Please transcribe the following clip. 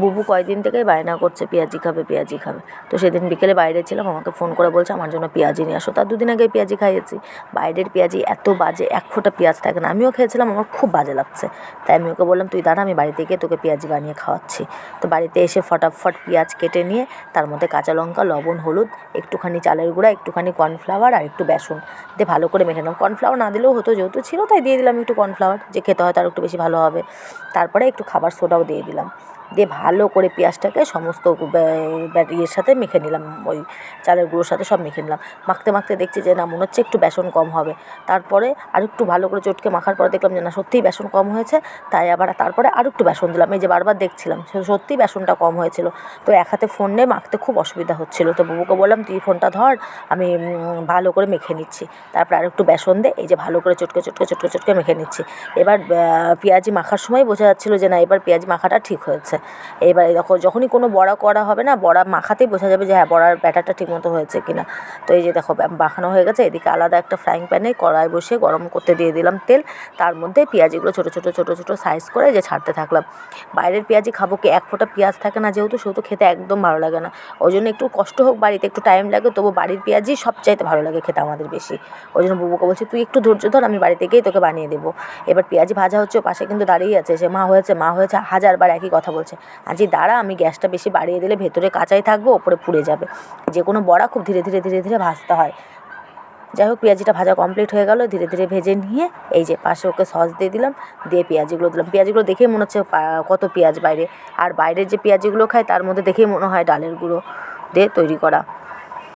বুবু কয়দিন থেকেই বায়না করছে, পেঁয়াজি খাবে পেঁয়াজি খাবে। তো সেদিন বিকেলে বাইরে ছিলাম, আমাকে ফোন করে বলছে, আমার জন্য পেঁয়াজি নিয়ে আসো। তার দুদিন আগে পেঁয়াজি খাইয়েছি। বাইরের পেঁয়াজি এত বাজে, এক ফোঁটা পেঁয়াজ থাকে না। আমিও খেয়েছিলাম, আমার খুব বাজে লাগছে। তাই আমি ওকে বললাম, তুই দাঁড়া, আমি বাড়িতে গিয়ে তোকে পেঁয়াজি বানিয়ে খাওয়াচ্ছি। তো বাড়িতে এসে ফটাফট পেঁয়াজ কেটে নিয়ে, তার মধ্যে কাঁচা লঙ্কা, লবণ, হলুদ, একটুখানি চালের গুঁড়া, একটুখানি কর্নফ্লাওয়ার আর একটু বেসন দিয়ে ভালো করে মেখে নিলাম। কর্নফ্লাওয়ার না দিলেও হতো, যেহেতু ছিল, তাই দিয়ে দিলাম একটু কর্নফ্লাওয়ার। যে খেতে হয়তো আর একটু বেশি ভালো হবে। তারপরে একটু খাবার সোডাও দিয়ে দিলাম। দিয়ে ভালো করে পেঁয়াজটাকে সমস্ত ইয়ের সাথে মেখে নিলাম, ওই চালের গুঁড়োর সাথে সব মেখে নিলাম। মাখতে মাখতে দেখছি যে না, মনে হচ্ছে একটু বেসন কম হবে। তারপরে আর একটু ভালো করে চটকে মাখার পরে দেখলাম যে না, সত্যিই বেসন কম হয়েছে। তাই আবার তারপরে আর একটু বেসন দিলাম। এই যে বারবার দেখছিলাম সত্যিই বেসনটা কম হয়েছিল। তো এক হাতে ফোন নিয়ে মাখতে খুব অসুবিধা হচ্ছিল। তো বুবুকে বললাম, তুই ফোনটা ধর, আমি ভালো করে মেখে নিচ্ছি। তারপরে আর একটু বেসন দে, এই যে ভালো করে চটকে চটকে চটকে চটকে মেখে নিচ্ছি। এবার পেঁয়াজি মাখার সময় বোঝা যাচ্ছিল যে না, এবার পেঁয়াজি মাখাটা ঠিক হয়েছে। এবার দেখো, যখনই কোনো বড়া করা হবে না, বড়া মাখাতেই বোঝা যাবে যে হ্যাঁ বড়ার ব্যাটারটা ঠিকমতো হয়েছে কিনা। তো এই যে দেখো মাখানো হয়ে গেছে। এদিকে আলাদা একটা ফ্রাইং প্যানে কড়াই বসিয়ে গরম করতে দিয়ে দিলাম তেল। তার মধ্যে পেঁয়াজিগুলো ছোটো ছোটো ছোটো ছোটো সাইজ করে যে ছাড়তে থাকলাম। বাইরের পেঁয়াজি খাব, কি এক ফোঁটা পেঁয়াজ থাকে না যেহেতু, সেহেতু খেতে একদম ভালো লাগে না। ওই জন্য একটু কষ্ট হোক বাড়িতে, একটু টাইম লাগে, তবু বাড়ির পেঁয়াজই সবচাইতে ভালো লাগে খেতে আমাদের বেশি। ওই জন্য বুবুকে বলছি, তুই একটু ধৈর্য ধর, আমি বাড়িতে গিয়েই তোকে বানিয়ে দেবো। এবার পেঁয়াজি ভাজা হচ্ছে পাশে কিন্তু দাঁড়িয়ে আছে। সে মা হয়েছে মা হয়েছে, হাজারবার একই কথা বলছে। আজি দাঁড়া, আমি গ্যাসটা বেশি বাড়িয়ে দিলে ভেতরে কাঁচাই থাকব, ওপরে পুড়ে যাবে। যে কোনো বড়া খুব ধীরে ধীরে ধীরে ধীরে ভাজতে হয়। যাই হোক, পেঁয়াজিটা ভাজা কমপ্লিট হয়ে গেল, ধীরে ধীরে ভেজে নিয়ে এই যে পাশে ওকে সস দিয়ে দিলাম, দিয়ে পেঁয়াজিগুলো দিলাম। পেঁয়াজিগুলো দেখেই মনে হচ্ছে কত পেঁয়াজ বাইরে। আর বাইরের যে পেঁয়াজিগুলো খায়, তার মধ্যে দেখেই মনে হয় ডালের গুঁড়ো দিয়ে তৈরি করা।